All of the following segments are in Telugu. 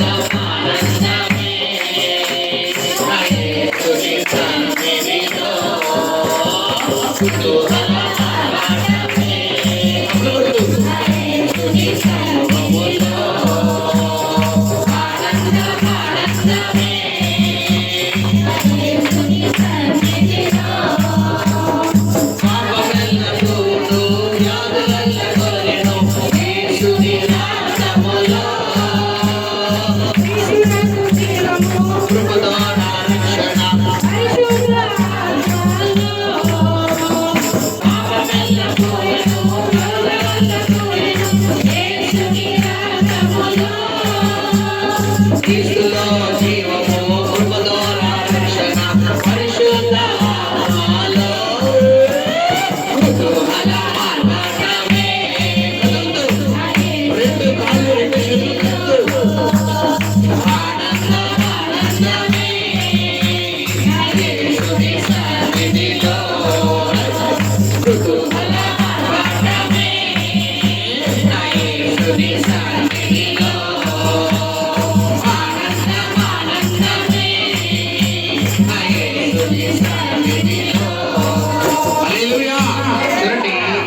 myself.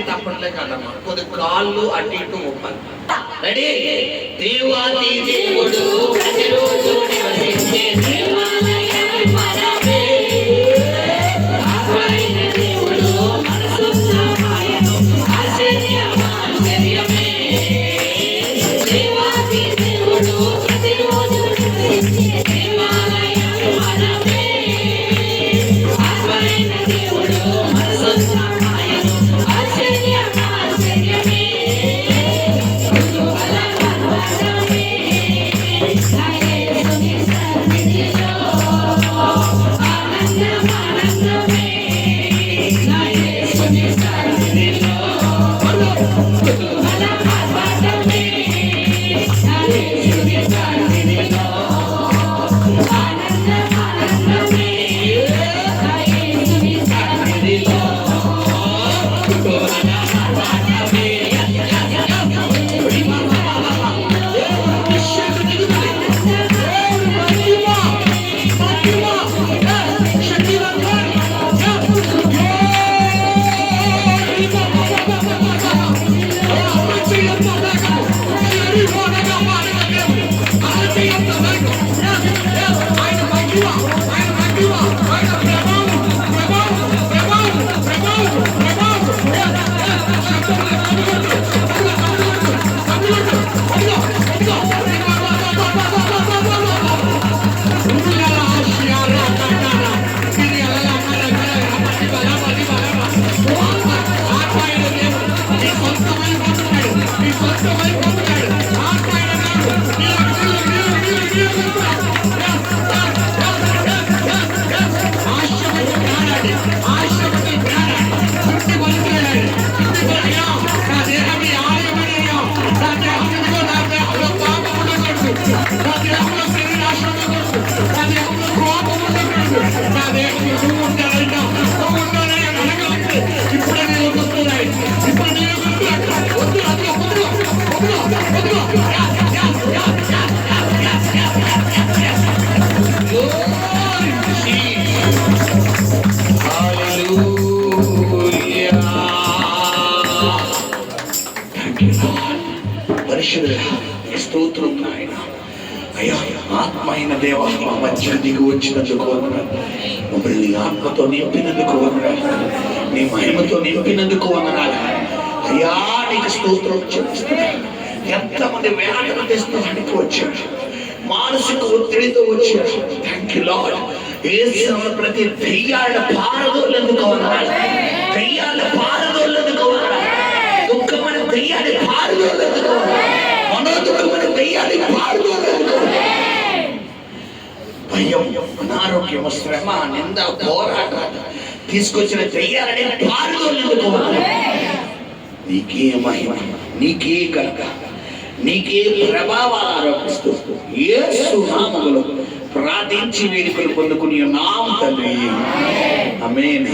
Seat అప్పట్లే కాదమ్మా. కొద్ది కాళ్ళు అటు ఇటు రెడీ స్తోత్రం నాయన అయ్యా ఆత్మ అయిన దేవ మా మధ్య దిగి వచ్చినందుకు వందనాలు. మమ్మల్ని ఆత్మతో నింపినందుకు వందనాలు. నీ మహిమతో నింపినందుకు వందనాలు అయ్యా నీకు స్తోత్రం చెప్తున్నాను ఎంతమంది వేదన తెస్తున్నానికి వచ్చాడు మానసిక ఒత్తిడితో వచ్చాడు థ్యాంక్ యూ లాడ్ ఏసిన ప్రతి దెయ్యాల పారదోళ్ళందుకు వందనాలు దెయ్యాల పారదోళ్ళందుకు వందనాలు దుఃఖమైన దెయ్యాన్ని పారదోళ్ళందుకు వందనాలు మనోదుఖమైన దెయ్యాన్ని పారదోళ్ళందుకు వందనాలు భయం అనారోగ్యం శ్రమ నింద పోరాటం తీసుకొచ్చిన దెయ్యాలని పారదోళ్ళందుకు వందనాలు నీకే మహిమ నీకే కనుక నీకే ప్రభావాలు ఆరోపిస్తూ ఏ నామములో ప్రార్థించి వేడుకలు పొందుకుని నామ తండ్రి. అమేన్